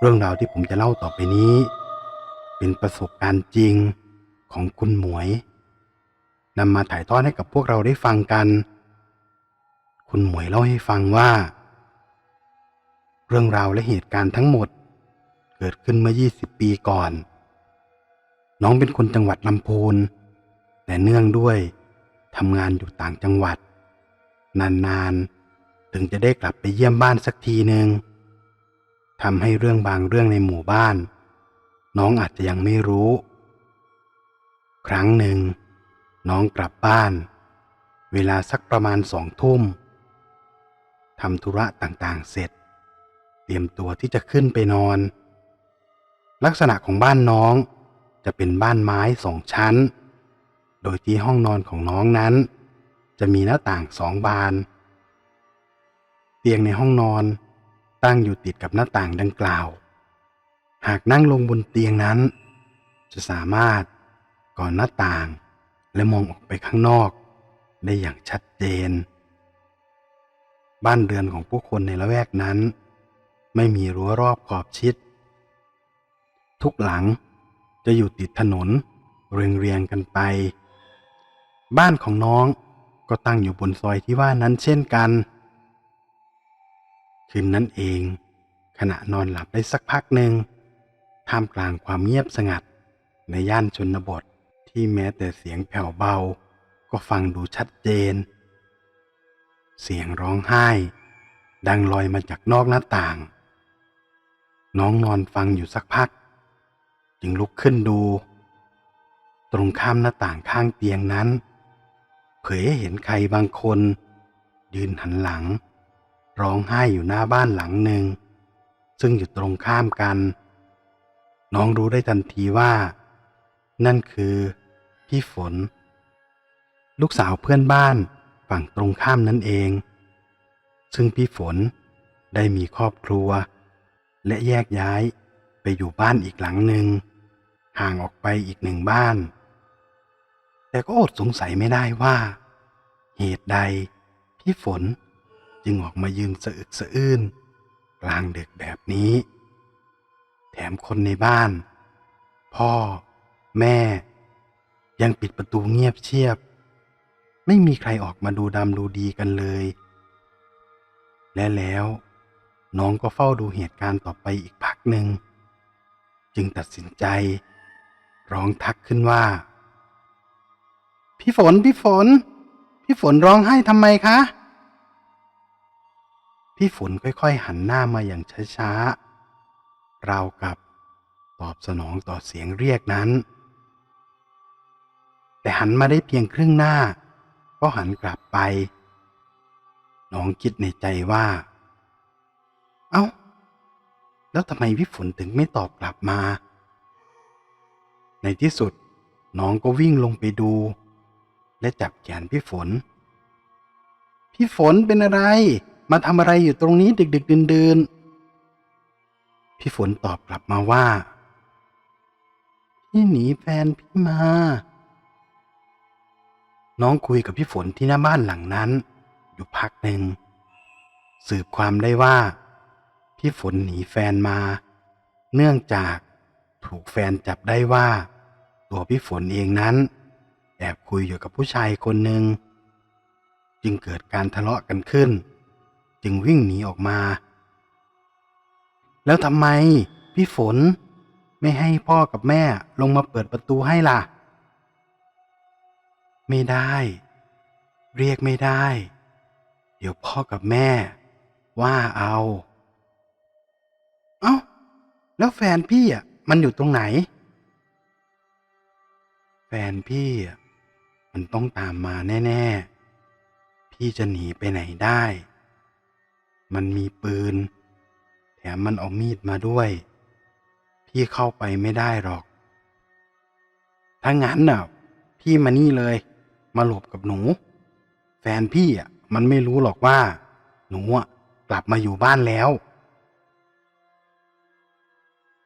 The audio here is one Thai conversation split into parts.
เรื่องราวที่ผมจะเล่าต่อไปนี้ เป็นประสบการณ์จริงของคุณหมวยนำมาถ่ายทอดให้กับพวกเราได้ฟังกัน คุณหมวยเล่าให้ฟังว่า เรื่องราวและเหตุการณ์ทั้งหมด เกิดขึ้นเมื่อ 20 ปีก่อน น้องเป็นคนจังหวัดลำพูน แต่เนื่องด้วยทำงานอยู่ต่างจังหวัด นานๆ ถึงจะได้กลับไปเยี่ยมบ้านสักทีหนึ่ง ทำให้เรื่องบางเรื่องในหมู่บ้าน น้องอาจจะยังไม่รู้ ครั้งหนึ่ง น้องกลับบ้าน เวลาสักประมาณสองทุ่มทำธุระต่างๆ เสร็จ เตรียมตัวที่จะขึ้นไปนอน ลักษณะของบ้านน้องจะเป็นบ้านไม้สองชั้น โดยที่ห้องนอนของน้องนั้น จะมีหน้าต่างสองบาน เตียงในห้องนอน ตั้งอยู่ติดกับหน้าต่างดังกล่าว หากนั่งลงบนเตียงนั้น จะสามารถก่อนหน้าต่างและมองออกไปข้างนอก ได้อย่างชัดเจน บ้านเรือนของผู้คนในละแวกนั้น ไม่มีรั้วรอบขอบชิด ทุกหลังจะอยู่ติดถนนเรียงเรียงกันไป บ้านของน้องก็ตั้งอยู่บนซอยที่ว่านั้นเช่นกัน คืนนั้นเอง ขณะนอนหลับได้สักพักหนึ่งท่ามกลางความเงียบสงัด ในย่านชนบทที่แม้แต่เสียงแผ่วเบา ก็ฟังดูชัดเจน เสียงร้องไห้ ดังลอยมาจากนอกหน้าต่าง น้องนอนฟังอยู่สักพัก จึงลุกขึ้นดู ตรงข้ามหน้าต่างข้างเตียงนั้น เผยให้เห็นใครบางคน ยืนหันหลัง ร้องไห้อยู่หน้าบ้านหลังหนึ่ง ซึ่งอยู่ตรงข้ามกัน น้องรู้ได้ทันทีว่า นั่นคือ พี่ฝน ลูกสาวเพื่อนบ้านฝั่งตรงข้ามนั่นเอง ซึ่งพี่ฝนได้มีครอบครัว และแยกย้ายไปอยู่บ้านอีกหลังหนึ่ง ห่างออกไปอีกหนึ่งบ้าน แต่ก็อดสงสัยไม่ได้ว่า เหตุใดพี่ฝน จึงออกมายืนสะอึกสะอื้นกลางดึกแบบนี้ แถมคนในบ้าน พ่อ แม่ ยังปิดประตูเงียบเชียบ ไม่มีใครออกมาดูดำดูดีกันเลย และแล้วน้องก็เฝ้าดูเหตุการณ์ต่อไปอีกพักหนึ่ง จึงตัดสินใจ ร้องทักขึ้นว่า พี่ฝน พี่ฝน พี่ฝนร้องไห้ทำไมคะ พี่ฝนค่อยๆ หันหน้ามาอย่างช้าๆราวกับตอบสนองต่อเสียงเรียกนั้น แต่หันมาได้เพียงครึ่งหน้า ก็หันกลับไป น้องคิดในใจว่า เอ้า แล้วทำไมพี่ฝนถึงไม่ตอบกลับมา ในที่สุดน้องก็วิ่งลงไปดู และจับแขนพี่ฝน พี่ฝนเป็นอะไร มาทำอะไรอยู่ตรงนี้ดึกๆดื่นๆ พี่ฝนตอบกลับมาว่า พี่หนีแฟนพี่มา น้องคุยกับพี่ฝนที่หน้าบ้านหลังนั้น อยู่พักหนึ่ง สืบความได้ว่า พี่ฝนหนีแฟนมา เนื่องจากถูกแฟนจับได้ว่า ตัวพี่ฝนเองนั้น แอบคุยอยู่กับผู้ชายคนหนึ่ง จึงเกิดการทะเลาะกันขึ้น จึงวิ่งหนีออกมา แล้วทำไม พี่ฝน ไม่ให้พ่อกับแม่ลงมาเปิดประตูให้ล่ะ ไม่ได้ เรียกไม่ได้ เดี๋ยวพ่อกับแม่ ว่าเอา เอ้า แล้วแฟนพี่อะมันอยู่ตรงไหน แฟนพี่อะมันต้องตามมาแน่ ๆ พี่จะหนีไปไหนได้ มันมีปืน แถมมันเอามีดมาด้วย พี่เข้าไปไม่ได้หรอก ถ้างั้นน่ะ พี่มานี่เลย มาหลบกับหนู แฟนพี่อะมันไม่รู้หรอกว่า หนูอะกลับมาอยู่บ้านแล้ว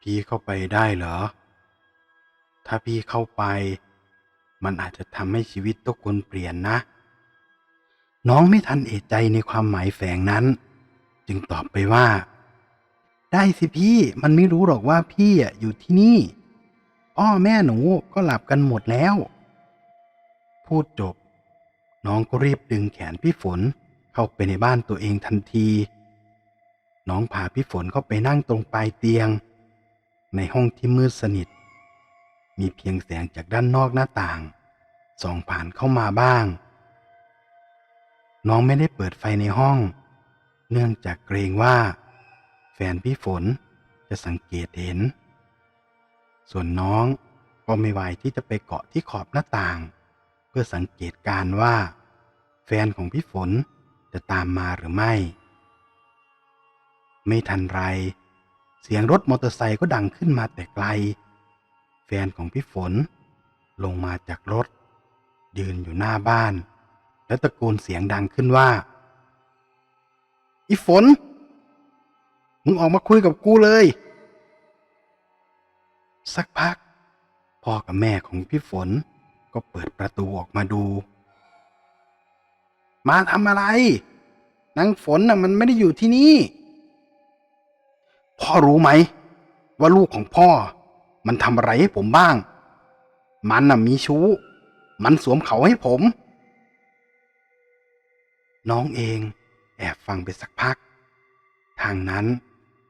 พี่เข้าไปได้เหรอ ถ้าพี่เข้าไป มันอาจจะทำให้ชีวิตทุกคนเปลี่ยนนะน้องไม่ทันเอะใจในความหมายแฝงนั้น จึงตอบไปว่า ได้สิพี่มันไม่รู้หรอกว่าพี่อะอยู่ที่นี่อ้อแม่หนูก็หลับกันหมดแล้ว พูดจบ น้องก็รีบดึงแขนพี่ฝนเข้าไปในบ้านตัวเองทันที น้องพาพี่ฝนเข้าไปนั่งตรงปลายเตียง ในห้องที่มืดสนิท มีเพียงแสงจากด้านนอกหน้าต่างส่องผ่านเข้ามาบ้าง น้องไม่ได้เปิดไฟในห้อง เนื่องจากเกรงว่า แฟนพี่ฝนจะสังเกตเห็น ส่วนน้องก็ไม่ไหวที่จะไปเกาะที่ขอบหน้าต่าง เพื่อสังเกตการว่า แฟนของพี่ฝนจะตามมาหรือไม่ ไม่ทันไร เสียงรถมอเตอร์ไซค์ก็ดังขึ้นมาแต่ไกล แฟนของพี่ฝนลงมาจากรถ ยืนอยู่หน้าบ้าน แล้วตะโกนเสียงดังขึ้นว่า อีฝน มึงออกมาคุยกับกูเลย สักพัก พ่อกับแม่ของพี่ฝนก็เปิดประตูออกมาดู มาทำอะไร นางฝนน่ะมันไม่ได้อยู่ที่นี่ พ่อรู้ไหม ว่าลูกของพ่อ มันทำอะไรให้ผมบ้าง มันน่ะมีชู้ มันสวมเขาให้ผม น้องเอง แอบฟังไปสักพัก ทางนั้น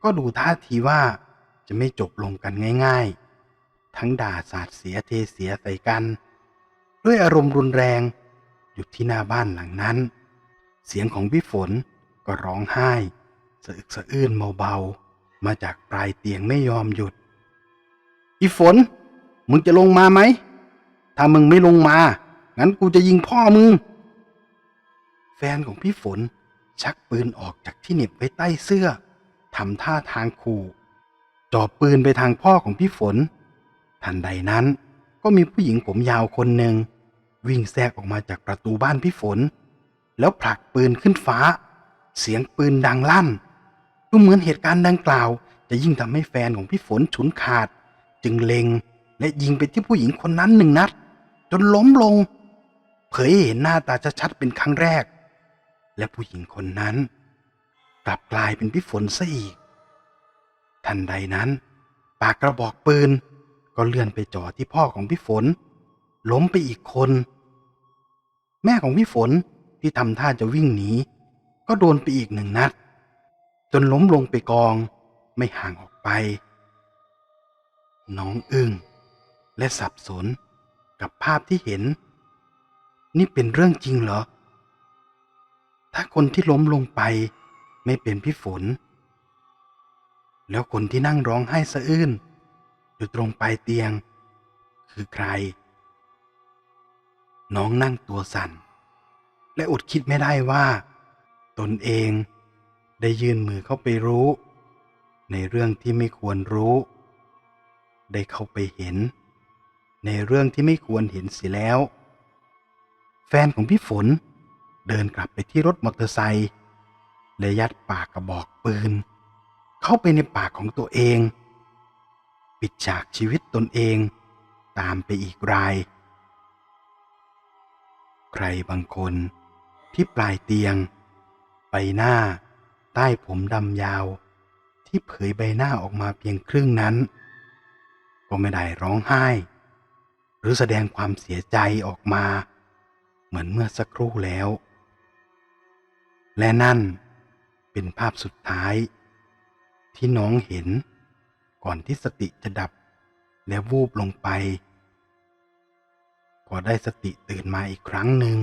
ก็ดูท่าทีว่าจะไม่จบลงกันง่ายๆ ทั้งด่าสาดเสียเทเสียใส่กัน ด้วยอารมณ์รุนแรงอยู่ที่หน้าบ้านหลังนั้น เสียงของพี่ฝนก็ร้องไห้สะอึกสะอื้นเบาๆ มาจากปลายเตียงไม่ยอมหยุด อีฝน มึงจะลงมาไหม ถ้ามึงไม่ลงมา งั้นกูจะยิงพ่อมึง แฟนของพี่ฝน ชักปืนออกจากที่เหน็บไว้ใต้เสื้อทำท่าทางขู่จ่อปืนไปทางพ่อของพี่ฝน ทันใดนั้นก็มีผู้หญิงผมยาวคนหนึ่งวิ่งแทรกออกมาจากประตูบ้านพี่ฝน แล้วผลักปืนขึ้นฟ้า เสียงปืนดังลั่นดูเหมือนเหตุการณ์ดังกล่าว จะยิ่งทำให้แฟนของพี่ฝนฉุนขาด จึงเล็งและยิงไปที่ผู้หญิงคนนั้นหนึ่งนัด จนล้มลง เผยเห็นหน้าตาชัดๆเป็นครั้งแรก และผู้หญิงคนนั้น กลับกลายเป็นพี่ฝนซะอีก ทันใดนั้น ปากกระบอกปืน ก็เลื่อนไปจ่อที่พ่อของพี่ฝน ล้มไปอีกคน แม่ของพี่ฝนที่ทำท่าจะวิ่งหนีก็โดนไปอีกหนึ่งนัด จนล้มลงไปกองไม่ห่างออกไป น้องอึ้งและสับสนกับภาพที่เห็น นี่เป็นเรื่องจริงเหรอ ถ้าคนที่ล้มลงไปไม่เป็นพี่ฝน แล้วคนที่นั่งร้องไห้สะอื้นอยู่ตรงปลายเตียง คือใคร น้องนั่งตัวสั่น และอดคิดไม่ได้ว่า ตนเองได้ยื่นมือเข้าไปรู้ ในเรื่องที่ไม่ควรรู้ ได้เข้าไปเห็น ในเรื่องที่ไม่ควรเห็นเสียแล้ว แฟนของพี่ฝน เดินกลับไปที่รถมอเตอร์ไซค์และยัดปากกระบอกปืน เข้าไปในปากของตัวเอง ปิดฉากชีวิตตนเองตามไปอีกราย ใครบางคนที่ปลายเตียง ใบหน้า ใต้ผมดำยาว ที่เผยใบหน้าออกมาเพียงครึ่งนั้น ก็ไม่ได้ร้องไห้ หรือแสดงความเสียใจออกมา เหมือนเมื่อสักครู่แล้ว และนั่นเป็นภาพสุดท้าย ที่น้องเห็นก่อนที่สติจะดับและวูบลงไป พอได้สติตื่นมาอีกครั้งหนึ่ง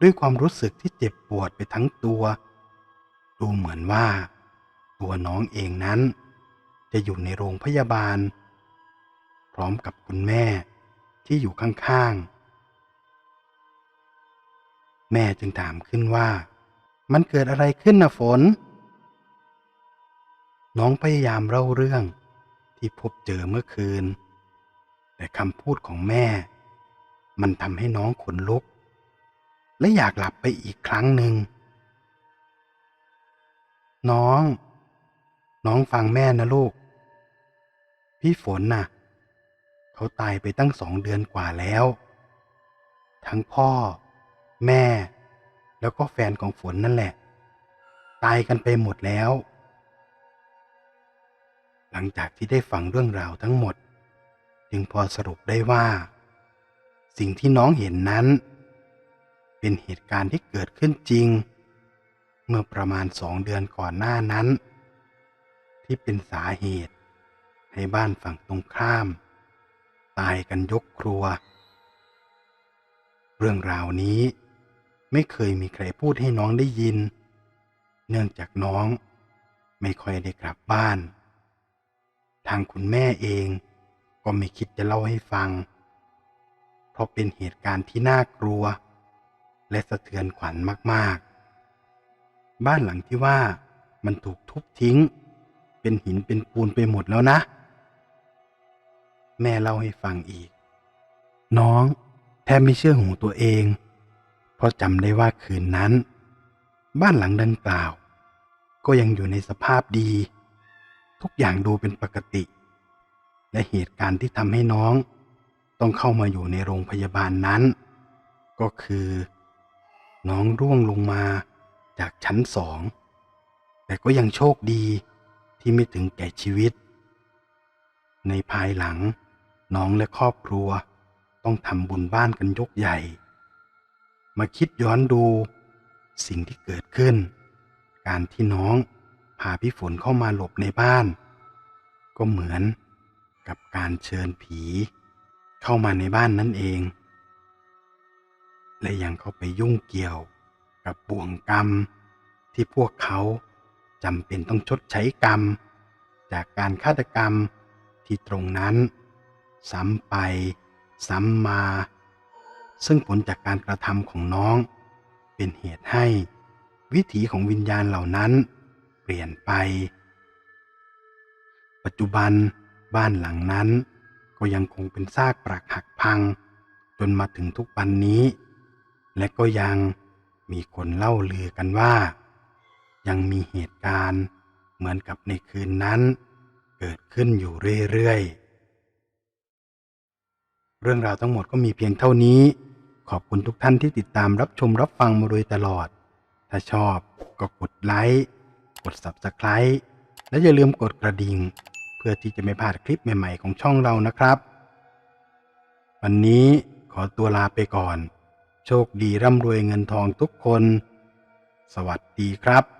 ด้วยความรู้สึกที่เจ็บปวดไปทั้งตัว ดูเหมือนว่า ตัวน้องเองนั้น จะอยู่ในโรงพยาบาล พร้อมกับคุณแม่ที่อยู่ข้างๆ แม่จึงถามขึ้นว่า มันเกิดอะไรขึ้นนะฝน น้องพยายามเล่าเรื่องที่พบเจอเมื่อคืน แต่คำพูดของแม่ มันทำให้น้องขนลุก และอยากหลับไปอีกครั้งหนึ่ง น้อง น้องฟังแม่นะลูก พี่ฝนน่ะ เขาตายไปตั้งสองเดือนกว่าแล้ว ทั้งพ่อ แม่ แล้วก็แฟนของฝนนั่นแหละ ตายกันไปหมดแล้ว หลังจากที่ได้ฟังเรื่องราวทั้งหมด จึงพอสรุปได้ว่า สิ่งที่น้องเห็นนั้น เป็นเหตุการณ์ที่เกิดขึ้นจริง เมื่อประมาณสองเดือนก่อนหน้านั้น ที่เป็นสาเหตุ ให้บ้านฝั่งตรงข้าม ตายกันยกครัว เรื่องราวนี้ ไม่เคยมีใครพูดให้น้องได้ยิน เนื่องจากน้อง ไม่ค่อยได้กลับบ้าน ทางคุณแม่เองก็ไม่คิดจะเล่าให้ฟัง เพราะเป็นเหตุการณ์ที่น่ากลัว และสะเทือนขวัญมาก ๆ บ้านหลังที่ว่ามันถูกทุบทิ้ง เป็นหินเป็นปูนไปหมดแล้วนะ แม่เล่าให้ฟังอีก น้องแทบไม่เชื่อหูตัวเอง เพราะจำได้ว่าคืนนั้น บ้านหลังดังกล่าว ก็ยังอยู่ในสภาพดี ทุกอย่างดูเป็นปกติ และเหตุการณ์ที่ทำให้น้อง ต้องเข้ามาอยู่ในโรงพยาบาลนั้น ก็คือ น้องร่วงลงมาจากชั้นสอง แต่ก็ยังโชคดีที่ไม่ถึงแก่ชีวิต ในภายหลังน้องและครอบครัวต้องทำบุญบ้านกันยกใหญ่ มาคิดย้อนดูสิ่งที่เกิดขึ้น การที่น้องพาพี่ฝนเข้ามาหลบในบ้าน ก็เหมือนกับการเชิญผี เข้ามาในบ้านนั่นเอง และยังเข้าไปยุ่งเกี่ยวกับบ่วงกรรม ที่พวกเขาจำเป็นต้องชดใช้กรรม จากการฆาตกรรมที่ตรงนั้น ซ้ำไป ซ้ำมา ซึ่งผลจากการกระทำของน้อง เป็นเหตุให้ วิถีของวิญญาณเหล่านั้น เปลี่ยนไป ปัจจุบันบ้านหลังนั้น ก็ยังคงเป็นซากปรักหักพัง จนมาถึงทุกวันนี้ และก็ยังมีคนเล่าลือกันว่า ยังมีเหตุการณ์เหมือนกับในคืนนั้น เกิดขึ้นอยู่เรื่อยๆเรื่องราวทั้งหมดก็มีเพียงเท่านี้ ขอบคุณทุกท่านที่ติดตามรับชมรับฟังมาโดยตลอด ถ้าชอบก็กดไลค์ กด Subscribe และอย่าลืมกดกระดิ่ง เพื่อที่จะไม่พลาดคลิปใหม่ๆของช่องเรานะครับ วันนี้ขอตัวลาไปก่อน โชคดีร่ำรวยเงินทองทุกคน สวัสดีครับ